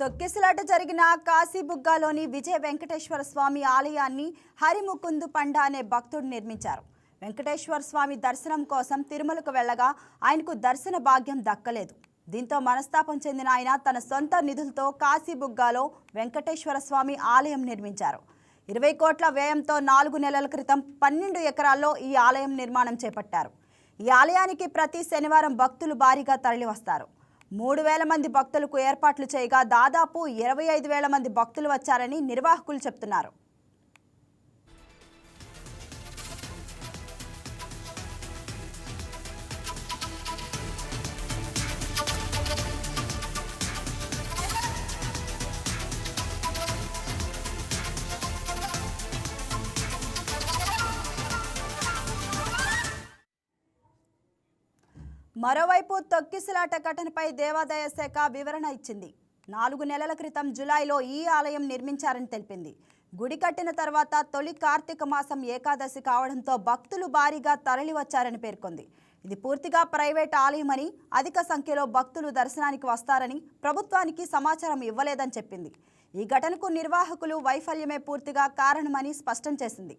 తొక్కిసలాట జరిగిన కాశీబుగ్గాలోని విజయ వెంకటేశ్వర స్వామి ఆలయాన్ని హరిముకుందు పండ అనే భక్తుడు నిర్మించారు. వెంకటేశ్వర స్వామి దర్శనం కోసం తిరుమలకు వెళ్ళగా ఆయనకు దర్శన భాగ్యం దక్కలేదు. దీంతో మనస్తాపం చెందిన ఆయన తన సొంత నిధులతో కాశీబుగ్గాలో వెంకటేశ్వర స్వామి ఆలయం నిర్మించారు. ఇరవై కోట్ల వ్యయంతో నాలుగు నెలల క్రితం పన్నెండు ఎకరాల్లో ఈ ఆలయం నిర్మాణం చేపట్టారు. ఈ ఆలయానికి ప్రతి శనివారం భక్తులు భారీగా తరలివస్తారు. మూడు వేల మంది భక్తులకు ఏర్పాట్లు చేయగా దాదాపు ఇరవై ఐదు వేల మంది భక్తులు వచ్చారని నిర్వాహకులు చెప్తున్నారు. మరోవైపు తొక్కిసలాట ఘటనపై దేవాదాయ శాఖ వివరణ ఇచ్చింది. నాలుగు నెలల క్రితం జులైలో ఈ ఆలయం నిర్మించారని తెలిపింది. గుడి కట్టిన తర్వాత తొలి కార్తీక మాసం ఏకాదశి కావడంతో భక్తులు భారీగా తరలివచ్చారని పేర్కొంది. ఇది పూర్తిగా ప్రైవేట్ ఆలయమని అధిక సంఖ్యలో భక్తులు దర్శనానికి వస్తారని ప్రభుత్వానికి సమాచారం ఇవ్వలేదని చెప్పింది. ఈ ఘటనకు నిర్వాహకులు వైఫల్యమే పూర్తిగా కారణమని స్పష్టం చేసింది.